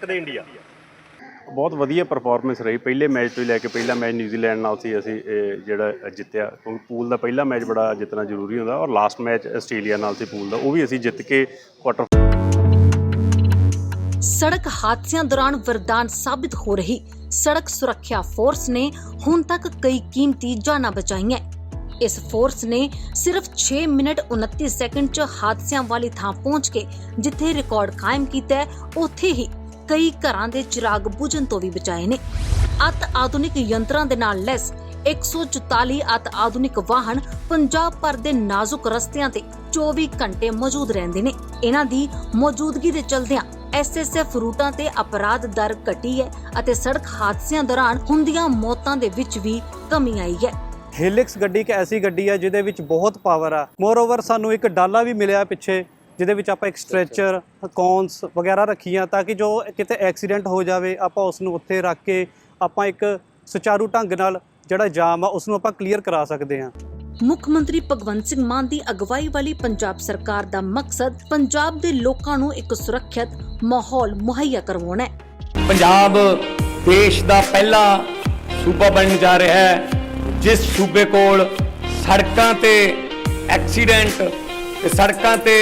ਚੱਕਦੇ ਇੰਡੀਆ ਬਹੁਤ ਵਧੀਆ ਪਰਫਾਰਮੈਂਸ ਰਹੀ। ਪਹਿਲੇ ਮੈਚ ਤੋਂ ਹੀ ਲੈ ਕੇ ਪਹਿਲਾ ਮੈਚ ਨਿਊਜ਼ੀਲੈਂਡ ਨਾਲ ਸੀ ਅਸੀਂ ਇਹ ਜਿਹੜਾ ਜਿੱਤਿਆ। ਕਿਉਂਕਿ ਪੂਲ ਦਾ ਪਹਿਲਾ ਮੈਚ ਬੜਾ ਜਿੱਤਣਾ ਜ਼ਰੂਰੀ ਹੁੰਦਾ ਔਰ ਲਾਸਟ ਮੈਚ ਆਸਟ੍ਰੇਲੀਆ ਨਾਲ ਸੀ ਪੂਲ ਦਾ। ਉਹ ਵੀ ਅਸੀਂ ਜਿੱਤ ਕੇ ਕੁਆਟਰ ਸੜਕ ਹਾਦਸਿਆਂ ਦੌਰਾਨ ਵਰਦਾਨ ਸਾਬਿਤ ਹੋ ਰਹੀ। ਸੜਕ ਸੁਰੱਖਿਆ ਫੋਰਸ ਨੇ ਹੁਣ ਤੱਕ ਕਈ ਕੀਮਤੀ ਜਾਨਾਂ ਬਚਾਈਆਂ। ਇਸ ਫੋਰਸ ਨੇ ਸਿਰਫ 6 ਮਿੰਟ 29 ਸੈਕਿੰਡ 'ਚ ਹਾਦਸਿਆਂ ਵਾਲੀ ਥਾਂ ਪਹੁੰਚ ਕੇ ਜਿੱਥੇ ਰਿਕਾਰਡ ਕਾਇਮ ਕੀਤਾ ਹੈ, ਉੱਥੇ ਹੀ ਕਈ ਘਰਾਂ ਦੇ ਚਿਰਾਗ ਬੁਝਣ ਤੋਂ ਵੀ ਬਚਾਏ ਨੇ। ਅਤ ਆਧੁਨਿਕ ਯੰਤਰਾਂ ਦੇ ਨਾਲ ਲੈਸ 144 ਅਤ ਆਧੁਨਿਕ ਵਾਹਨ ਪੰਜਾਬ ਭਰ ਦੇ ਨਾਜ਼ੁਕ ਰਸਤਿਆਂ ਤੇ 24 ਘੰਟੇ ਮੌਜੂਦ ਰਹਿੰਦੇ ਨੇ। ਇਹਨਾਂ ਦੀ ਮੌਜੂਦਗੀ ਦੇ ਚਲਦਿਆਂ ਐਸਐਸਐਫ ਰੂਟਾਂ ਤੇ ਅਪਰਾਧ ਦਰ ਘਟੀ ਹੈ ਅਤੇ ਸੜਕ ਹਾਦਸਿਆਂ ਦੌਰਾਨ ਹੁੰਦੀਆਂ ਮੌਤਾਂ ਦੇ ਵਿੱਚ ਵੀ ਕਮੀ ਆਈ ਹੈ। ਹੀਲਿਕਸ ਗੱਡੀ ਇੱਕ ਐਸੀ ਗੱਡੀ ਹੈ ਜਿਹਦੇ ਵਿੱਚ ਬਹੁਤ ਪਾਵਰ ਆ। ਮੋਰ ਓਵਰ ਸਾਨੂੰ ਇੱਕ ਡਾਲਾ ਵੀ ਮਿਲਿਆ ਪਿੱਛੇ। ਜਿਹਦੇ ਵਿੱਚ ਆਪਾਂ ਇੱਕ ਸਟ੍ਰੈਚਰ ਕੌਨਸ ਵਗੈਰਾ ਰੱਖੀਆਂ ਤਾਂ ਕਿ ਜੋ ਕਿਤੇ ਐਕਸੀਡੈਂਟ ਹੋ ਜਾਵੇ ਆਪਾਂ ਉਸ ਨੂੰ ਉੱਥੇ ਰੱਖ ਕੇ ਆਪਾਂ ਇੱਕ ਸੁਚਾਰੂ ਢੰਗ ਨਾਲ ਜਿਹੜਾ ਜਾਮ ਆ ਉਸ ਨੂੰ ਆਪਾਂ ਕਲੀਅਰ ਕਰਾ ਸਕਦੇ ਹਾਂ। ਮੁੱਖ ਮੰਤਰੀ ਭਗਵੰਤ ਸਿੰਘ ਮਾਨ ਦੀ ਅਗਵਾਈ ਵਾਲੀ ਪੰਜਾਬ ਸਰਕਾਰ ਦਾ ਮਕਸਦ ਪੰਜਾਬ ਦੇ ਲੋਕਾਂ ਨੂੰ ਇੱਕ ਸੁਰੱਖਿਅਤ ਮਾਹੌਲ ਮੁਹੱਈਆ ਕਰਵਾਉਣਾ ਹੈ। ਪੰਜਾਬ ਦੇਸ਼ ਦਾ ਪਹਿਲਾ ਸੂਬਾ ਬਣਨ ਜਾ ਰਿਹਾ ਹੈ ਜਿਸ ਸੂਬੇ ਕੋਲ ਸੜਕਾਂ ਤੇ ਐਕਸੀਡੈਂਟ ਤੇ ਸੜਕਾਂ ਤੇ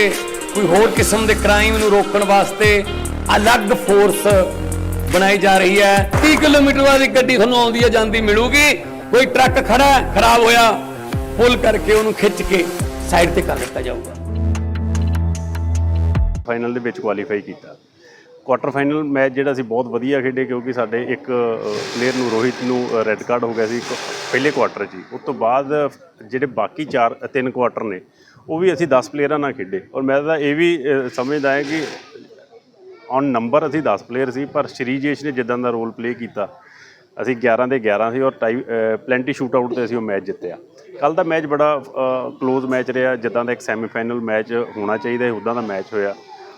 ਕੋਈ ਹੋਰ ਕਿਸਮ ਦੇ ਕ੍ਰਾਈਮ ਨੂੰ ਰੋਕਣ ਵਾਸਤੇ ਅਲੱਗ ਫੋਰਸ ਬਣਾਈ ਜਾ ਰਹੀ ਹੈ। 30 ਕਿਲੋਮੀਟਰ ਬਾਅਦ ਗੱਡੀ ਤੁਹਾਨੂੰ ਆਉਂਦੀ ਹੈ ਜਾਂਦੀ ਮਿਲੂਗੀ। ਕੋਈ ਟਰੱਕ ਖੜਾ ਖਰਾਬ ਹੋਇਆ, ਪੁੱਲ ਕਰਕੇ ਉਹਨੂੰ ਖਿੱਚ ਕੇ ਸਾਈਡ ਤੇ ਕਰ ਦਿੱਤਾ ਜਾਊਗਾ। ਫਾਈਨਲ ਦੇ ਵਿੱਚ ਕੁਆਲੀਫਾਈ ਕੀਤਾ। ਕੁਆਟਰ ਫਾਈਨਲ ਮੈਚ ਜਿਹੜਾ ਸੀ ਬਹੁਤ ਵਧੀਆ ਖੇਡੇ ਕਿਉਂਕਿ ਸਾਡੇ ਇੱਕ ਪਲੇਅਰ ਨੂੰ ਰੋਹਿਤ ਨੂੰ ਰੈੱਡ ਕਾਰਡ ਹੋ ਗਿਆ ਸੀ ਪਹਿਲੇ ਕੁਆਟਰ 'ਚ ਉਸ ਤੋਂ ਬਾਅਦ ਜਿਹੜੇ ਬਾਕੀ ਚਾਰ, ਤਿੰਨ ਕੁਆਟਰ ਨੇ ਉਹ ਵੀ ਅਸੀਂ 10 ਪਲੇਅਰਾਂ ਨਾਲ ਖੇਡੇ। ਔਰ ਮੈਂ ਤਾਂ ਇਹ ਵੀ ਸਮਝਦਾ ਹਾਂ ਕਿ ਔਨ ਨੰਬਰ ਅਸੀਂ 10 ਪਲੇਅਰ ਸੀ, ਪਰ ਸ਼੍ਰੀਜੇਸ਼ ਨੇ ਜਿੱਦਾਂ ਦਾ ਰੋਲ ਪਲੇ ਕੀਤਾ, ਅਸੀਂ 11 ਦੇ 11 ਸੀ ਔਰ ਟਾਈ ਪਲੈਂਟੀ ਸ਼ੂਟ ਆਊਟ ਤੇ ਅਸੀਂ ਉਹ ਮੈਚ ਜਿੱਤਿਆ। ਕੱਲ ਦਾ ਮੈਚ ਬੜਾ ਕਲੋਜ਼ ਮੈਚ ਰਿਹਾ, ਜਿੱਦਾਂ ਦਾ ਇੱਕ ਸੈਮੀਫਾਈਨਲ ਮੈਚ ਹੋਣਾ ਚਾਹੀਦਾ ਹੈ ਉਦਾਂ ਦਾ ਮੈਚ ਹੋਇਆ।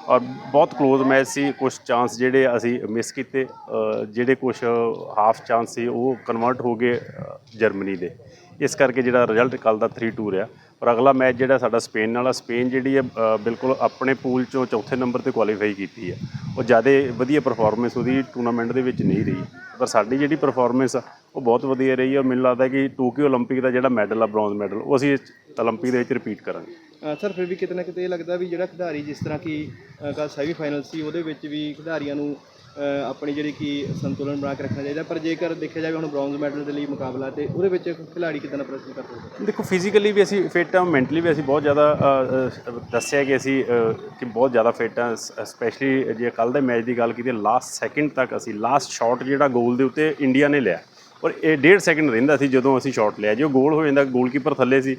ਔਰ ਬਹੁਤ ਕਲੋਜ਼ ਮੈਚ ਸੀ ਕੁਝ ਚਾਂਸ ਜਿਹੜੇ ਅਸੀਂ ਮਿਸ ਕੀਤੇ ਜਿਹੜੇ ਕੁਝ ਹਾਫ ਚਾਂਸ ਸੀ, ਉਹ ਕਨਵਰਟ ਹੋ ਗਏ ਜਰਮਨੀ ਦੇ। ਇਸ ਕਰਕੇ ਜਿਹੜਾ ਰਿਜ਼ਲਟ ਕੱਲ ਦਾ 3-2 ਰਿਹਾ। ਪਰ ਅਗਲਾ ਮੈਚ ਜਿਹੜਾ ਸਾਡਾ ਸਪੇਨ ਨਾਲ ਆ ਸਪੇਨ ਜਿਹੜੀ ਹੈ ਅ, ਬਿਲਕੁਲ ਆਪਣੇ ਪੂਲ ਚੋਂ ਚੌਥੇ ਨੰਬਰ ਤੇ ਕੁਆਲੀਫਾਈ ਕੀਤੀ ਹੈ ਉਹ ਜਿਆਦਾ ਵਧੀਆ ਪਰਫਾਰਮੈਂਸ ਉਹਦੀ ਟੂਰਨਾਮੈਂਟ ਦੇ ਵਿੱਚ ਨਹੀਂ ਰਹੀ ਪਰ ਸਾਡੀ ਜਿਹੜੀ ਪਰਫਾਰਮੈਂਸ ਆ ਉਹ ਬਹੁਤ ਵਧੀਆ ਰਹੀ ਔਰ ਮੈਨੂੰ ਲੱਗਦਾ ਕਿ ਟੋਕੀਓ 올림픽 ਦਾ ਜਿਹੜਾ ਮੈਡਲ ਆ ਬ੍ਰੌਂਜ਼ ਮੈਡਲ ਉਹ ਅਸੀਂ 올림픽 ਦੇ ਵਿੱਚ ਰਿਪੀਟ ਕਰਾਂਗੇ ਅ, ਸਰ ਫਿਰ ਵੀ ਕਿਤੇ ਨਾ ਕਿਤੇ ਇਹ ਲੱਗਦਾ ਵੀ ਜਿਹੜਾ ਖਿਡਾਰੀ ਜਿਸ ਤਰ੍ਹਾਂ ਕਿ ਅ, ਕੱਲ੍ਹ ਸੈਮੀ ਫਾਈਨਲ ਸੀ ਉਹਦੇ ਵਿੱਚ ਵੀ ਖਿਡਾਰੀਆਂ ਨੂੰ ਅ, ਆਪਣੀ ਜਿਹੜੀ ਕਿ ਸੰਤੁਲਨ ਬਣਾ ਕੇ ਰੱਖਣਾ ਚਾਹੀਦਾ, ਪਰ ਜੇਕਰ ਦੇਖਿਆ ਜਾਵੇ ਹੁਣ ਬ੍ਰੌਂਜ਼ ਮੈਡਲ ਦੇ ਲਈ ਮੁਕਾਬਲਾ, ਤੇ ਉਹਦੇ ਵਿੱਚ ਖਿਡਾਰੀ ਕਿਦਾਂ ਪ੍ਰਦਰਸ਼ਨ ਕਰ ਸਕਦਾ? ਦੇਖੋ ਫਿਜ਼ੀਕਲੀ ਵੀ ਅਸੀਂ ਫਿੱਟ ਆ ਮੈਂਟਲੀ ਵੀ ਅਸੀਂ ਬਹੁਤ ਜ਼ਿਆਦਾ ਦੱਸਿਆ ਕਿ ਅਸੀਂ ਕਿ ਬਹੁਤ ਜ਼ਿਆਦਾ ਫਿੱਟ ਆ ਸਪੈਸ਼ਲੀ ਜੇ ਕੱਲ ਦੇ ਮੈਚ ਦੀ ਗੱਲ ਕੀਤੀ ਲਾਸਟ ਸੈਕਿੰਡ ਤੱਕ ਅਸੀਂ ਲਾਸਟ ਸ਼ਾਟ ਜਿਹੜਾ ਗੋਲ ਦੇ ਉੱਤੇ ਇੰਡੀਆ ਨੇ ਲਿਆ, ਔਰ ਇਹ ਡੇਢ ਸੈਕਿੰਡ ਰਹਿੰਦਾ ਸੀ ਜਦੋਂ ਅਸੀਂ ਸ਼ਾਟ ਲਿਆ, ਜੇ ਉਹ ਗੋਲ ਹੋ ਜਾਂਦਾ ਗੋਲਕੀਪਰ ਥੱਲੇ ਸੀ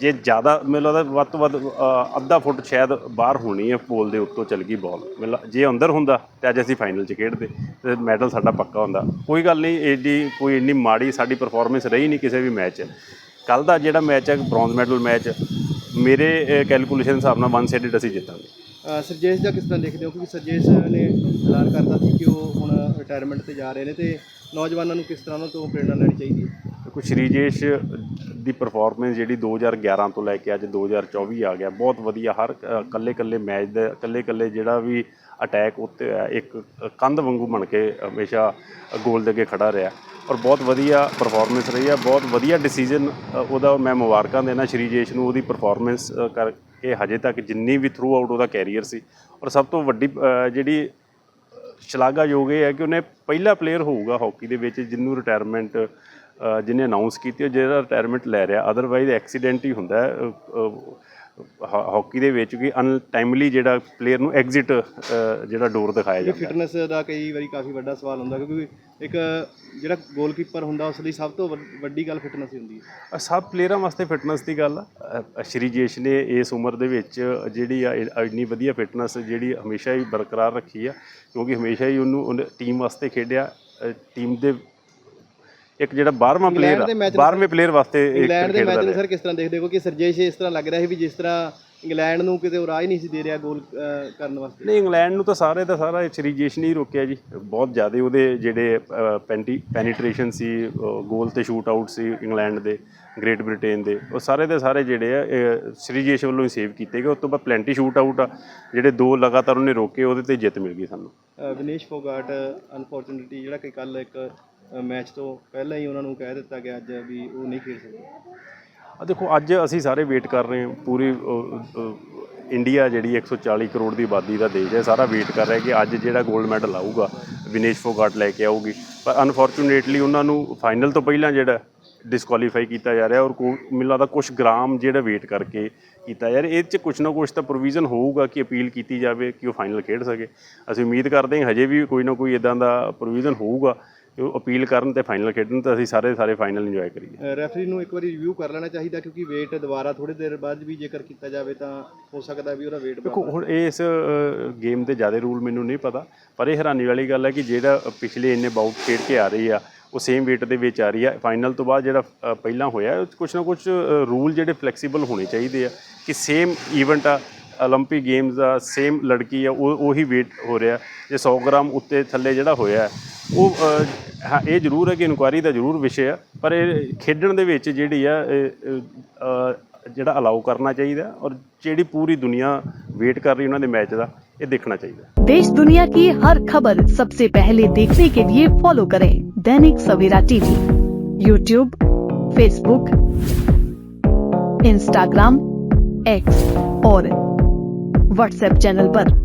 ਜੇ ਜ਼ਿਆਦਾ ਮੈਨੂੰ ਲੱਗਦਾ ਵੱਧ ਤੋਂ ਵੱਧ ਅ, ਅੱਧਾ ਫੁੱਟ ਸ਼ਾਇਦ ਬਾਹਰ ਹੋਣੀ ਹੈ ਪੋਲ ਦੇ ਉੱਤੋਂ ਚੱਲ ਗਈ ਬਾਲ ਮੈਨੂੰ ਲੱਗ- ਜੇ ਅੰਦਰ ਹੁੰਦਾ ਤੇ ਅੱਜ ਅਸੀਂ ਫਾਈਨਲ 'ਚ ਖੇਡਦੇ ਤੇ ਮੈਡਲ ਸਾਡਾ ਪੱਕਾ ਹੁੰਦਾ। ਕੋਈ ਗੱਲ ਨਹੀਂ ਏਡੀ ਕੋਈ ਇੰਨੀ ਮਾੜੀ ਸਾਡੀ ਪਰਫਾਰਮੈਂਸ ਰਹੀ ਨਹੀਂ ਕਿਸੇ ਵੀ ਮੈਚ 'ਚ। ਕੱਲ ਦਾ ਜਿਹੜਾ ਮੈਚ ਹੈ ਬ੍ਰੌਂਜ਼ ਮੈਡਲ ਮੈਚ ਮੇਰੇ ਕੈਲਕੂਲੇਸ਼ਨ ਦੇ ਹਿਸਾਬ ਨਾਲ ਵਨ ਸਾਈਡਡ ਅਸੀਂ ਜਿੱਤਾਂਗੇ। ਅ, ਸਰਜੇਸ਼ ਦਾ ਕਿਸ ਤਰ੍ਹਾਂ ਦੇਖਦੇ ਹੋ? ਕਿਉਂਕਿ ਸਰਜੇਸ਼ ਨੇ ਐਲਾਨ ਕਰਤਾ ਸੀ ਕਿ ਉਹ ਹੁਣ ਰਿਟਾਇਰਮੈਂਟ ਤੇ ਜਾ ਰਹੇ ਨੇ ਤੇ ਨੌਜਵਾਨਾਂ ਨੂੰ ਕਿਸ ਤਰ੍ਹਾਂ ਉਹਨਾਂ ਤੋਂ ਪ੍ਰੇਰਣਾ ਲੈਣੀ ਚਾਹੀਦੀ ਹੈ? ਦੇਖੋ ਸ਼੍ਰੀਜੇਸ਼ ਦੀ ਪਰਫਾਰਮੈਂਸ ਜਿਹੜੀ 2011 ਤੋਂ ਲੈ ਕੇ ਅੱਜ 2024 ਆ ਗਿਆ। ਬਹੁਤ ਵਧੀਆ, ਹਰ ਕੱਲੇ ਕੱਲੇ ਮੈਚ ਦਾ ਕੱਲੇ ਕੱਲੇ ਜਿਹੜਾ ਵੀ ਅਟੈਕ ਉੱਤੇ ਹੋਇਆ ਇੱਕ ਕੰਧ ਵਾਂਗੂ ਬਣ ਕੇ ਹਮੇਸ਼ਾ ਗੋਲ ਦੇ ਅੱਗੇ ਖੜਾ ਰਿਹਾ। ਔਰ ਬਹੁਤ ਵਧੀਆ ਪਰਫਾਰਮੈਂਸ ਰਹੀ ਹੈ ਬਹੁਤ ਵਧੀਆ ਡਿਸੀਜਨ ਉਹਦਾ ਮੈਂ ਮੁਬਾਰਕਾਂ ਦੇਣਾ ਸ਼੍ਰੀਜੇਸ਼ ਨੂੰ, ਉਹਦੀ ਪਰਫਾਰਮੈਂਸ ਕਰਕੇ ਹਜੇ ਤੱਕ ਜਿੰਨੀ ਵੀ ਥਰੂ ਆਊਟ ਉਹਦਾ ਕੈਰੀਅਰ ਸੀ। ਔਰ ਸਭ ਤੋਂ ਵੱਡੀ ਜਿਹੜੀ ਸ਼ਲਾਘਾਯੋਗ ਇਹ ਹੈ ਕਿ ਉਹਨੇ ਪਹਿਲਾ ਪਲੇਅਰ ਹੋਊਗਾ ਹਾਕੀ ਦੇ ਵਿੱਚ, ਜਿਹਨੂੰ ਰਿਟਾਇਰਮੈਂਟ ਜਿਹਨੇ ਅਨਾਉਂਸ ਕੀਤੀ ਉਹ ਜਿਹੜਾ ਰਿਟਾਇਰਮੈਂਟ ਲੈ ਰਿਹਾ। ਅਦਰਵਾਈਜ਼ ਐਕਸੀਡੈਂਟ ਹੀ ਹੁੰਦਾ ਹੈ। ਹਾਕੀ ਦੇ ਵਿੱਚ ਕਿ ਅਨਟਾਈਮਲੀ ਜਿਹੜਾ ਪਲੇਅਰ ਨੂੰ ਐਗਜ਼ਿਟ ਜਿਹੜਾ ਡੋਰ ਦਿਖਾਇਆ ਜਾਂਦਾ। ਫਿਟਨੈਸ ਦਾ ਕਈ ਵਾਰੀ ਕਾਫੀ ਵੱਡਾ ਸਵਾਲ ਹੁੰਦਾ ਕਿਉਂਕਿ ਇੱਕ ਜਿਹੜਾ ਗੋਲਕੀਪਰ ਹੁੰਦਾ ਉਸ ਲਈ ਸਭ ਤੋਂ ਵੱਡ- ਗੱਲ ਫਿਟਨੈਸ ਹੀ ਹੁੰਦੀ ਹੈ। ਸਭ ਪਲੇਅਰਾਂ ਵਾਸਤੇ ਫਿਟਨੈਸ ਦੀ ਗੱਲ ਆ। ਅ, ਸ਼੍ਰੀਜੇਸ਼ ਨੇ ਇਸ ਉਮਰ ਦੇ ਵਿੱਚ ਜਿਹੜੀ ਆ ਇੰਨੀ ਵਧੀਆ ਫਿਟਨੈਸ ਜਿਹੜੀ ਹਮੇਸ਼ਾ ਹੀ ਬਰਕਰਾਰ ਰੱਖੀ ਆ ਕਿਉਂਕਿ ਹਮੇਸ਼ਾ ਹੀ ਉਹਨੂੰ ਟੀਮ ਵਾਸਤੇ ਖੇਡਿਆ। ਟੀਮ ਦੇ ਇੱਕ ਜਿਹੜਾ 12ਵਾਂ ਇੰਗਲੈਂਡ ਪਲੇਅਰ ਮੈਚ 12ਵੇਂ ਪਲੇਅਰ ਵਾਸਤੇ ਇੱਕ ਇੰਗਲੈਂਡ ਦੇ ਮੈਚ ਨੂੰ। ਸਰ ਕਿਸ ਤਰ੍ਹਾਂ ਦੇਖਦੇ ਹੋ? ਕਿ ਸਰਜੇਸ਼ ਇਸ ਤਰ੍ਹਾਂ ਲੱਗ ਰਿਹਾ ਸੀ ਵੀ ਜਿਸ ਤਰ੍ਹਾਂ ਇੰਗਲੈਂਡ ਨੂੰ ਕਿਤੇ ਉਹ ਰਾਹ ਹੀ ਨਹੀਂ ਸੀ ਦੇ ਰਿਹਾ ਗੋਲ ਕਰਨ ਵਾਸਤੇ। ਨਹੀਂ ਇੰਗਲੈਂਡ ਨੂੰ ਤਾਂ ਸਾਰੇ ਦਾ ਸਾਰਾ ਸ਼੍ਰੀਜੇਸ਼ ਨੇ ਹੀ ਰੋਕਿਆ ਜੀ। ਬਹੁਤ ਜ਼ਿਆਦਾ ਉਹਦੇ ਜਿਹੜੇ ਪੈਂਟੀ ਪੈਨੀਟ੍ਰੇਸ਼ਨ ਸੀ ਗੋਲ ਤੇ ਸ਼ੂਟ ਆਊਟ ਸੀ ਇੰਗਲੈਂਡ ਦੇ ਗ੍ਰੇਟ ਬ੍ਰਿਟੇਨ ਦੇ। ਉਹ ਸਾਰੇ ਦੇ ਸਾਰੇ ਜਿਹੜੇ ਆ ਇਹ ਸ੍ਰੀ ਜੇਸ਼ ਵੱਲੋਂ ਹੀ ਸੇਵ ਕੀਤੇ ਗਏ। ਉਸ ਤੋਂ ਬਾਅਦ ਪਲੈਂਟੀ ਸ਼ੂਟ ਆਊਟ ਆ ਜਿਹੜੇ ਦੋ ਲਗਾਤਾਰ ਉਹਨੇ ਰੋਕੇ ਉਹਦੇ ਤੇ ਜਿੱਤ ਮਿਲ ਗਈ ਸਾਨੂੰ। ਵਿਨੇਸ਼ ਫੋਗਾਟ ਅਨਫੋਰਚੂਨਟਲੀ ਜਿਹੜਾ ਕਿ ਕੱਲ ਇੱਕ ਮੈਚ ਤੋਂ ਪਹਿਲਾਂ ਹੀ ਉਹਨਾਂ ਨੂੰ ਕਹਿ ਦਿੱਤਾ ਗਿਆ ਅੱਜ ਵੀ ਉਹ ਨਹੀਂ ਖੇਡ ਸਕਦੇ। ਆ ਦੇਖੋ ਅੱਜ ਅਸੀਂ ਸਾਰੇ ਵੇਟ ਕਰ ਰਹੇ ਹਾਂ। ਪੂਰੀ ਅ, ਅ, ਇੰਡੀਆ ਜਿਹੜੀ 140 ਕਰੋੜ ਦੀ ਆਬਾਦੀ ਦਾ ਦੇਸ਼ ਹੈ ਸਾਰਾ ਵੇਟ ਕਰ ਰਿਹਾ ਕਿ ਅੱਜ ਜਿਹੜਾ 골ਡ ਮੈਡਲ ਆਊਗਾ ਵਿਨੇਸ਼ ਫੋਗਾਟ ਲੈ ਕੇ ਆਊਗੀ। ਪਰ ਅਨਫੋਰਚੂਨੇਟਲੀ ਉਹਨਾਂ ਨੂੰ ਫਾਈਨਲ ਤੋਂ ਪਹਿਲਾਂ ਜਿਹੜਾ ਡਿਸਕੁਆਲੀਫਾਈ ਕੀਤਾ ਜਾ ਰਿਹਾ ਔਰ ਕੋ- ਮੈਨੂੰ ਲੱਗਦਾ ਕੁਝ ਗ੍ਰਾਮ ਜਿਹੜਾ ਵੇਟ ਕਰਕੇ ਕੀਤਾ ਯਾਰ ਇਹ 'ਚ ਕੁਝ ਨਾ ਕੁਝ ਤਾਂ ਪ੍ਰੋਵੀਜ਼ਨ ਹੋਊਗਾ ਕਿ ਅਪੀਲ ਕੀਤੀ ਜਾਵੇ ਕਿ ਉਹ ਫਾਈਨਲ ਖੇਡ ਸਕੇ। ਅਸੀਂ ਉਮੀਦ ਕਰਦੇ ਹਾਂ ਹਜੇ ਵੀ ਕੋਈ ਨਾ ਕੋਈ ਇਦਾਂ ਦਾ ਪ੍ਰੋਵੀਜ਼ਨ ਹੋਊਗਾ। ਉਹ ਅਪੀਲ ਕਰਨ ਤੇ ਫਾਈਨਲ ਖੇਡਣ ਤਾਂ ਅਸੀਂ ਸਾਰੇ ਸਾਰੇ ਫਾਈਨਲ ਇੰਜੋਏ ਕਰੀਏ। ਰੈਫਰੀ ਨੂੰ ਇੱਕ ਵਾਰੀ ਰਿਵਿਊ ਕਰ ਲੈਣਾ ਚਾਹੀਦਾ ਕਿਉਂਕਿ ਵੇਟ ਦੁਬਾਰਾ ਥੋੜੀ ਦੇਰ ਬਾਅਦ ਵੀ ਜੇਕਰ ਕੀਤਾ ਜਾਵੇ ਤਾਂ ਹੋ ਸਕਦਾ ਵੀ ਉਹਦਾ ਵੇਟ ਦੇਖੋ ਹੁਣ ਇਸ ਗੇਮ ਦੇ ਜ਼ਿਆਦਾ ਰੂਲ ਮੈਨੂੰ ਨਹੀਂ ਪਤਾ ਪਰ ਇਹ ਹੈਰਾਨੀ ਵਾਲੀ ਗੱਲ ਹੈ ਕਿ ਜਿਹੜਾ ਪਿਛਲੇ ਇੰਨੇ ਬਾਊਟ ਖੇਡ ਕੇ ਆ ਰਹੀ ਆ ਉਹ ਸੇਮ weight ਦੇ ਵਿੱਚ ਆ ਰਹੀ ਆ। ਫਾਈਨਲ ਤੋਂ ਬਾਅਦ ਜਿਹੜਾ ਪਹਿਲਾਂ ਹੋਇਆ ਕੁਝ ਨਾ ਕੁਝ ਰੂਲ ਜਿਹੜੇ ਫਲੈਕਸੀਬਲ ਹੋਣੇ ਚਾਹੀਦੇ ਆ ਕਿ ਸੇਮ ਇਵੈਂਟ ਆ 올림픽 ਗੇਮਸ ਦਾ ਸੇਮ ਲੜਕੀ ਆ ਉਹ ਉਹੀ weight ਹੋ ਰਿਹਾ ਜੇ 100 ਗ੍ਰਾਮ ਉੱਤੇ ਥੱਲੇ ਜਿਹੜਾ ਹੋਇਆ ਹੈ, ਉਹ ਅ, ਹਾਂ ਇਹ ਜ਼ਰੂਰ ਹੈ ਕਿ ਇਨਕੁਆਇਰੀ ਦਾ ਜ਼ਰੂਰ ਵਿਸ਼ੇ ਆ ਪਰ ਇਹ ਖੇਡਣ ਦੇ ਵਿੱਚ ਜਿਹੜੀ ਆ ਇਹ, ਅ, ਅ, ਜਿਹੜਾ ਅਲਾਉ ਕਰਨਾ ਚਾਹੀਦਾ ਔਰ ਜਿਹੜੀ ਪੂਰੀ ਦੁਨੀਆ ਵੇਟ ਕਰ ਰਹੀ ਉਹਨਾਂ ਦੇ ਮੈਚ ਦਾ ਇਹ ਦੇਖਣਾ ਚਾਹੀਦਾ देश दुनिया की हर खबर सबसे पहले देखने के लिए फॉलो करें Dainik Savera TV YouTube Facebook Instagram X और व्हाट्सएप चैनल पर।